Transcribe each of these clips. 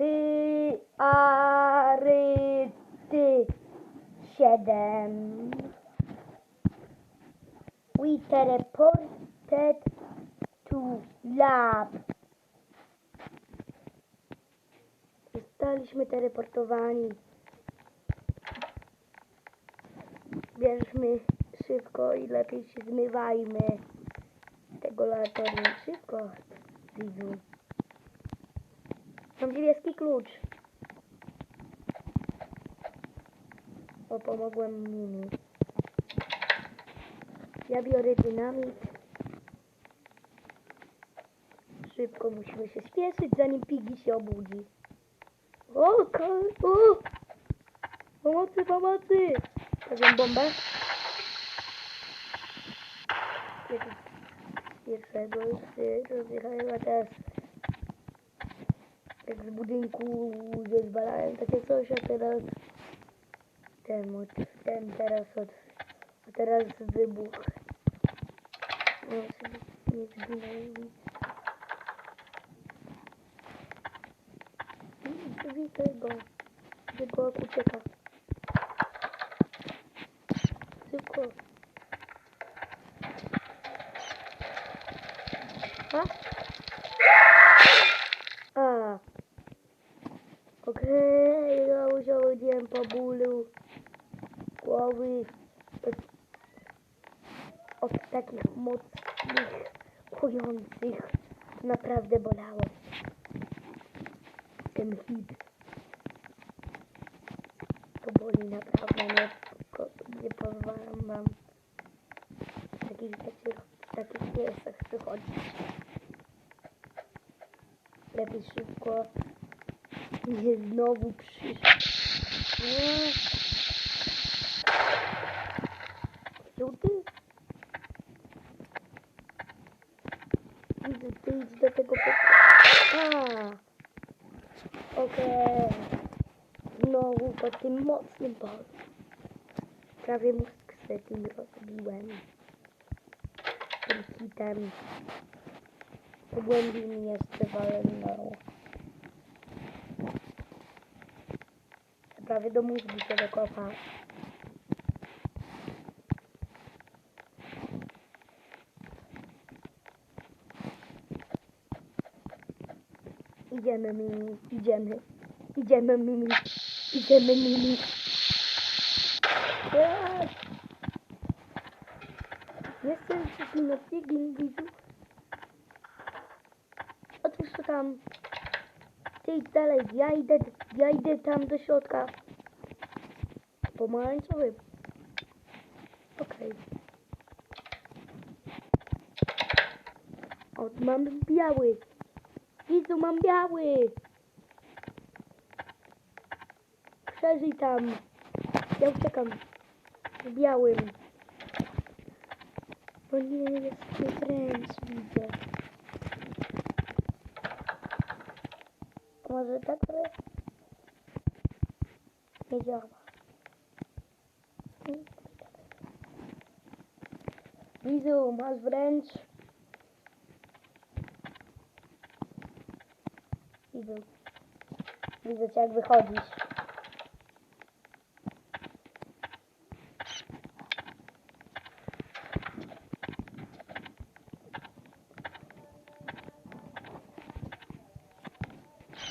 Priority 7 We teleported to lab. Zostaliśmy teleportowani. Bierzmy szybko i lepiej się zmywajmy. Tego laboratorium szybko. Widzu. Mam niebieski klucz. O, pomogłem Mimi. Ja biorę dynamit. Szybko musimy się spieszyć, zanim Piggy się obudzi. O, ko- o! Pomocy, pomocy! Stawiam bombę. Pier- Pierwszego się rozjechałem, a teraz jak z budynku zezwalałem takie coś, a teraz ten, od, ten teraz od, a teraz wybuch. No, nie zginął nic. Mm, Widzę go. Widzę go, jak ucieka. Szybko. A. Okej, ja usiądziłem po bólu głowy od, od takich mocnych, kujących. Naprawdę bolało. Ten hit. To boli naprawdę, nie, ko- nie pozwalam wam takich rzeczy, takich miejscach przychodzić. Lepiej szybko nie znowu przyszedł. Nie. Żółty? Widzę, ty idź do tego pokoju. Okej. Znowu po tym mocnym bolu. Prawie mózg sobie tym rozbiłem. Tym hitem. Pogłębi mi jeszcze walnął. Prawie do mózgu się dokopał. Idziemy mimi, idziemy. Idziemy mimi, idziemy mimi. Eee! Jestem taki na biegiem widzu. Otwórz to tam. Ty idź dalej, ja idę, ja idę tam do środka. Pomarańczowy. Okej. O, mam biały. Widzu, mam biały. Przeżyj tam. Ja uciekam. W białym. Bo nie jest wręcz, widzę. Może tak jest? Nie działa. Visão mais grandes. Visão. Visão Tiago Berrodes.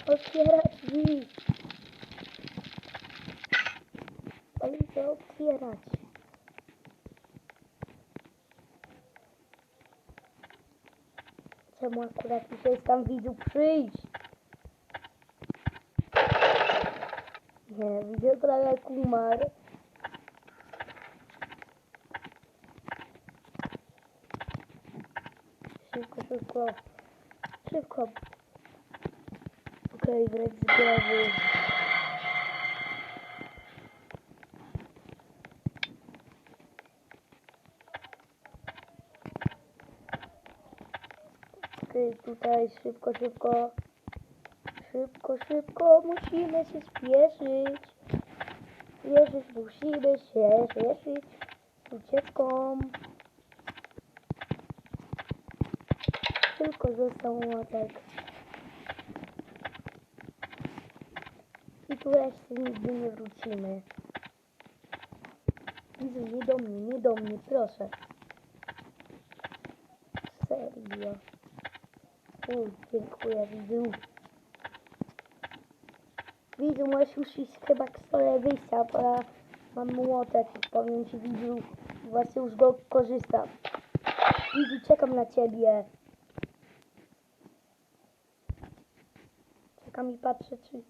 O que era aqui? Olha o que era aqui. Czemu akurat dzisiaj tam widzu przyjść? Nie, widzę prawie jak umarł. Szybko, szybko. Szybko. Okej, wręcz z głowy. Tutaj szybko, szybko. Szybko, szybko, musimy się spieszyć. Spieszyć, musimy się spieszyć ucieczką. Tylko został łatek. tu jeszcze nigdy nie wrócimy. Wizu, nie do mnie, nie do mnie, proszę. Serio. Uj, dziękuję, widzu. Widzu, możesz już iść chyba k stole wyjścia, bo ja mam młotek, powiem ci, widzu. Właśnie już go korzystam. Widzu, czekam na ciebie. Czekam i patrzę, czy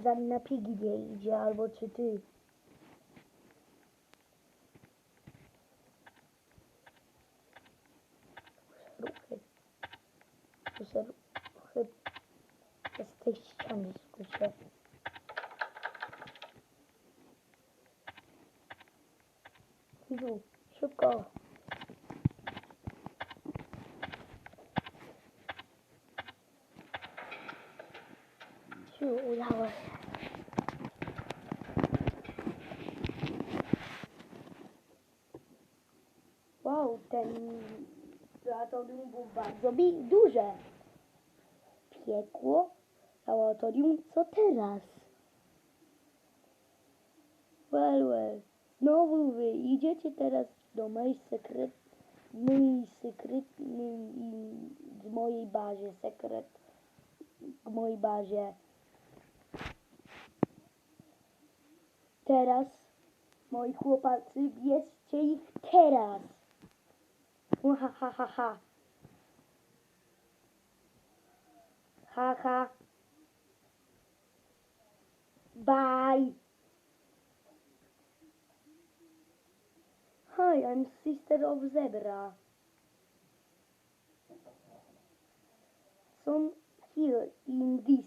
za na pigi nie idzie, albo czy ty. Just said, said, let's taste changes, good chef. Here you Wow, then... laboratorium było bardzo duże. Piekło, laboratorium, co teraz? Well, well, znowu wy idziecie teraz do mojej sekret, mój sekretny, z mojej bazie, sekret, w mojej bazie. Teraz, moi chłopacy, bierzcie ich teraz. Ha, ha, ha, ha, ha. Ha. Bye. Hi, I'm sister of zebra. Some here in this